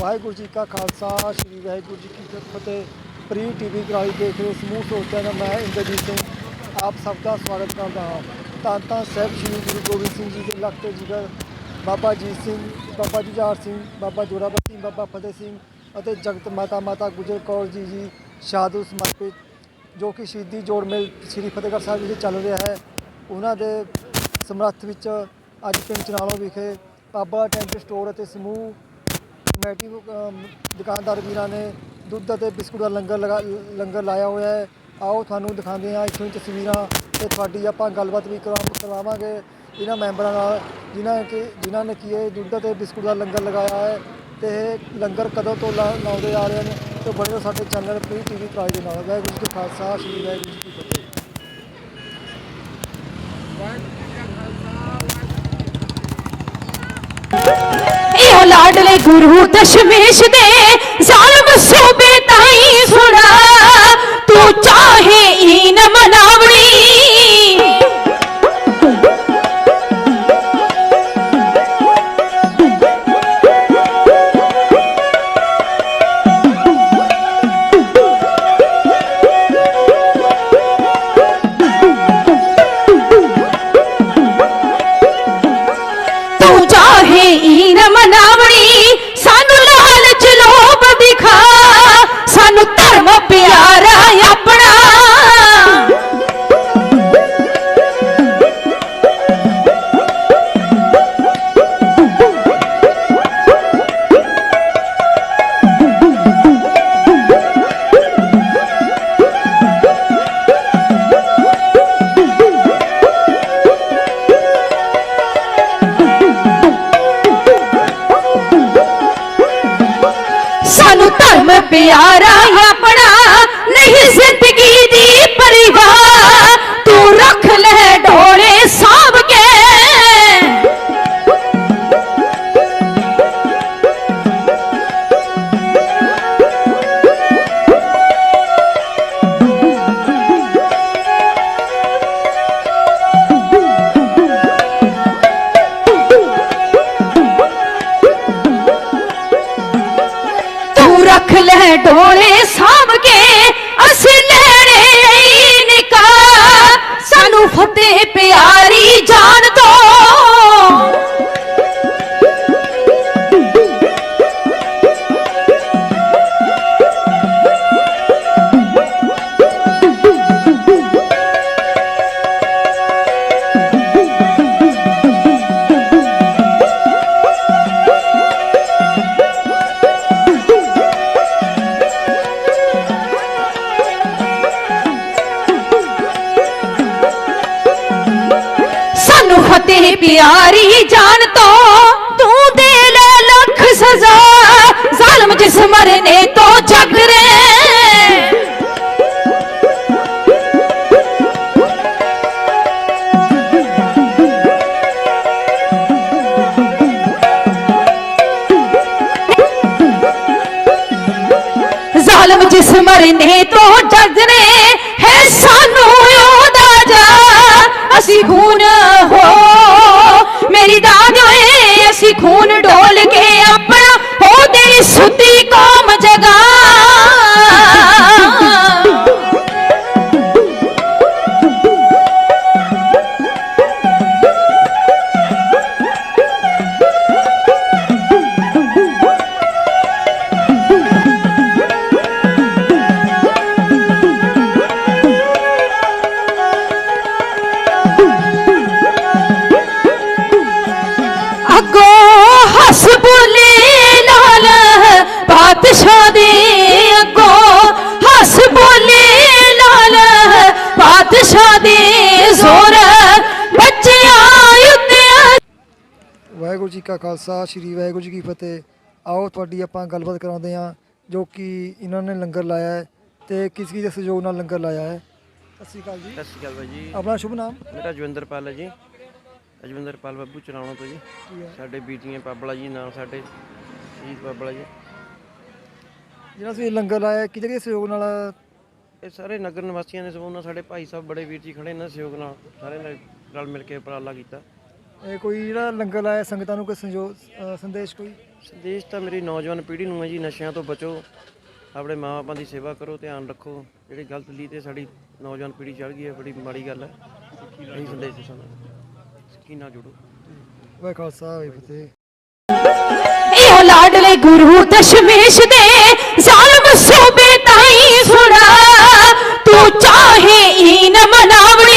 ਵਾਹਿਗੁਰੂ ਜੀ ਕਾ ਖਾਲਸਾ, ਸ੍ਰੀ ਵਾਹਿਗੁਰੂ ਜੀ ਕੀ ਫਤਿਹ। Pre TV ਗ੍ਰਾਈ ਦੇਖ ਰਹੇ ਸਮੂਹ ਸੋਚਿਆ ਦਾ ਮੈਂ ਇੰਦਰਜੀਤ ਸਿੰਘ, ਆਪ ਸਭ ਦਾ ਸਵਾਗਤ ਕਰਦਾ ਹਾਂ। ਤਾਂ ਤਾਂ ਸਾਹਿਬ ਸ੍ਰੀ ਗੁਰੂ ਗੋਬਿੰਦ ਸਿੰਘ ਜੀ ਦੇ ਲਖਤੇ ਜਿਗਰ, ਬਾਬਾ ਜੀਤ ਸਿੰਘ, ਬਾਬਾ ਜੁਝਾਰ ਸਿੰਘ, ਬਾਬਾ ਜੋਰਾਵਰ ਸਿੰਘ, ਬਾਬਾ ਫਤਿਹ ਸਿੰਘ ਅਤੇ ਜਗਤ ਮਾਤਾ ਮਾਤਾ ਗੁਜਰ ਕੌਰ ਜੀ ਜੀ ਸ਼ਾਦੂ ਸਮਰਪਿਤ, ਜੋ ਕਿ ਸ਼ਹੀਦੀ ਜੋੜ ਮੇਲ ਸ੍ਰੀ ਫਤਿਹਗੜ੍ਹ ਸਾਹਿਬ ਵਿਖੇ ਚੱਲ ਰਿਹਾ ਹੈ। ਉਹਨਾਂ ਦੇ ਸਮਰੱਥ ਵਿੱਚ ਅੱਜ ਪਿੰਡ ਚਨਾਲੋਂ ਵਿਖੇ ਬਾਬਾ ਟੈਂਟ ਸਟੋਰ ਅਤੇ ਸਮੂਹ ਕਮੇਟੀ ਦੁਕਾਨਦਾਰ ਵੀਰਾਂ ਨੇ ਦੁੱਧ ਅਤੇ ਬਿਸਕੁਟ ਦਾ ਲੰਗਰ ਲਗਾ ਲੰਗਰ ਲਾਇਆ ਹੋਇਆ ਹੈ। ਆਓ ਤੁਹਾਨੂੰ ਦਿਖਾਉਂਦੇ ਹਾਂ ਇੱਥੋਂ ਦੀ ਤਸਵੀਰਾਂ ਤੇ ਤੁਹਾਡੀ ਆਪਾਂ ਗੱਲਬਾਤ ਵੀ ਕਰਵਾ- ਕਰਵਾਵਾਂਗੇ ਇਹਨਾਂ ਮੈਂਬਰਾਂ ਨਾਲ ਜਿਨ੍ਹਾਂ ਕਿ ਜਿਨ੍ਹਾਂ ਨੇ ਕੀ ਇਹ ਦੁੱਧ ਅਤੇ ਬਿਸਕੁਟ ਦਾ ਲੰਗਰ ਲਗਾਇਆ ਹੈ ਤੇ ਇਹ ਲੰਗਰ ਕਦੋਂ ਤੋਂ ਲਾ- ਲਾਉਂਦੇ ਆ ਰਹੇ ਨੇ ਤੇ ਬਣੇ ਸਾਡੇ ਚੈਨਲ ਪ੍ਰੀ ਟੀਵੀ ਕਰਾਈ ਦੇ ਨਾਲ। ਵਾਹਿਗੁਰੂ ਜੀ ਖਾਲਸਾ, ਸ੍ਰੀ ਵਾਹਿਗੁਰੂ ਜੀ ਕੀ ਫਤਿਹ। ਗੁਰੂ ਦਸ਼ਮੇਸ਼ ਦੇ ਜ਼ਾਲਮ ਸੋਬੇ ਪਿਆਰਾ ਆਪਣਾ। ਸਾਨੂੰ ਧਰਮ ਪਿਆਰਾ ਆਪਣਾ। ਲੈ ਢੋਲੇ ਸਾਂਭ ਕੇ ਅਸੀਂ ਲੈਣੇ ਫਤਿਹ ਪਿਆਰੀ ਜਾਨ ਤੋਂ ਤੂੰ ਦੇ ਲੈ ਲੱਖ ਸਜ਼ਾ। ਜ਼ਾਲਮ ਜਿਸ ਮਰਨੇ ਤੋਂ ਜਗ ਰੇ। ਜ਼ਾਲਮ ਜਿਸ ਮਰਨੇ ਤੋਂ ਡਰਦੇ ਹੈ ਸਾਨੂੰ ਉਹਦਾ ਜਾ। ਅਸੀਂ ਖੂਨ ਬਾਦਸ਼ਾਹ ਦੇ ਅੱਗੋਂ ਹੱਸ ਬੋਲੇ ਲਾਲ ਬਾਦਸ਼ਾਹ ਦੇ ਜ਼ੋਰ ਬੱਚਿਆਂ ਉੱਤੇ। ਵਾਹਿਗੁਰੂ ਜੀ ਕਾ ਖਾਲਸਾ ਸ੍ਰੀ ਵਾਹਿਗੁਰੂ ਜੀ ਕੀ ਫਤਿਹ। ਆਓ ਤੁਹਾਡੀ ਆਪਾਂ ਗੱਲਬਾਤ ਕਰਾਉਂਦੇ ਹਾਂ ਜੋ ਕਿ ਇਹਨਾਂ ਨੇ ਲੰਗਰ ਲਾਇਆ ਹੈ ਤੇ ਕਿਸ ਕਿਸ ਦੇ ਸਹਿਯੋਗ ਨਾਲ ਲੰਗਰ ਲਾਇਆ ਹੈ। ਸਤਿ ਸ਼੍ਰੀ ਅਕਾਲ ਜੀ। ਸਤਿ ਸ਼੍ਰੀ ਅਕਾਲ ਬਾਈ ਜੀ। ਆਪਣਾ ਸ਼ੁਭ ਨਾਮ? ਮੇਰਾ ਜਵਿੰਦਰਪਾਲ ਹੈ ਜੀ। ਅਜਵਿੰਦਰਪਾਲ ਬੱਬੂ ਚਰਾਉਣਾ ਤੋਂ ਜੀ। ਕੀ ਸਾਡੇ ਬੀਟੀਆਂ ਪਾਬਲਾ ਜੀ ਨਾਮ ਸਾਡੇ ਸ਼ਹੀਦ ਪਾਬਲਾ ਜੀ। ਜਿਹੜਾ ਤੁਸੀਂ ਲੰਗਰ ਲਾਇਆ ਕਿਹਦੇ ਕਿਹਦੇ ਸਹਿਯੋਗ ਨਾਲ ਇਹ ਸਾਰੇ ਨਗਰ ਨਿਵਾਸੀਆਂ ਨੇ ਸਭ ਨਾਲ ਸਾਡੇ ਭਾਈ ਸਾਹਿਬ ਬੜੇ ਵੀਰ ਜੀ ਖੜੇ ਨੇ ਸਹਿਯੋਗ ਨਾਲ ਸਾਰੇ ਨੇ ਰਲ ਮਿਲ ਕੇ ਉਪਰਾਲਾ ਕੀਤਾ। ਇਹ ਕੋਈ ਜਿਹੜਾ ਲੰਗਰ ਲਾਇਆ ਸੰਗਤਾਂ ਨੂੰ ਕੋਈ ਸੰਜੋ ਅ, ਸੰਦੇਸ਼ ਕੋਈ? ਸੰਦੇਸ਼ ਤਾਂ ਮੇਰੀ ਨੌਜਵਾਨ ਪੀੜ੍ਹੀ ਨੂੰ ਹੈ ਜੀ ਨਸ਼ਿਆਂ ਤੋਂ ਬਚੋ ਆਪਣੇ ਮਾਪਿਆਂ ਦੀ ਸੇਵਾ ਕਰੋ ਧਿਆਨ ਰੱਖੋ ਜਿਹੜੀ ਗਲਤ ਲੀ ਤੇ ਸਾਡੀ ਨੌਜਵਾਨ ਪੀੜ੍ਹੀ ਚੜ ਗਈ ਹੈ ਬੜੀ ਮਾੜੀ ਗੱਲ ਹੈ। ਇਹੀ ਸੰਦੇਸ਼ ਹੈ ਸਾਨੂੰ। ਸਕੀਨਾ ਜੁੜੋ। ਵਾਹਿ ਖਾਲਸਾ ਵਾਹਿ ਫਤਿਹ। ਗੁਰੂ ਦਸ਼ਮੇਸ਼ ਦੇ ਜ਼ਾਲਮ ਸੋਬੇ ਤਾਈ ਸੁਣਾ ਤੂੰ ਚਾਹੇ ਇਨ ਮਨਾਵਣੀ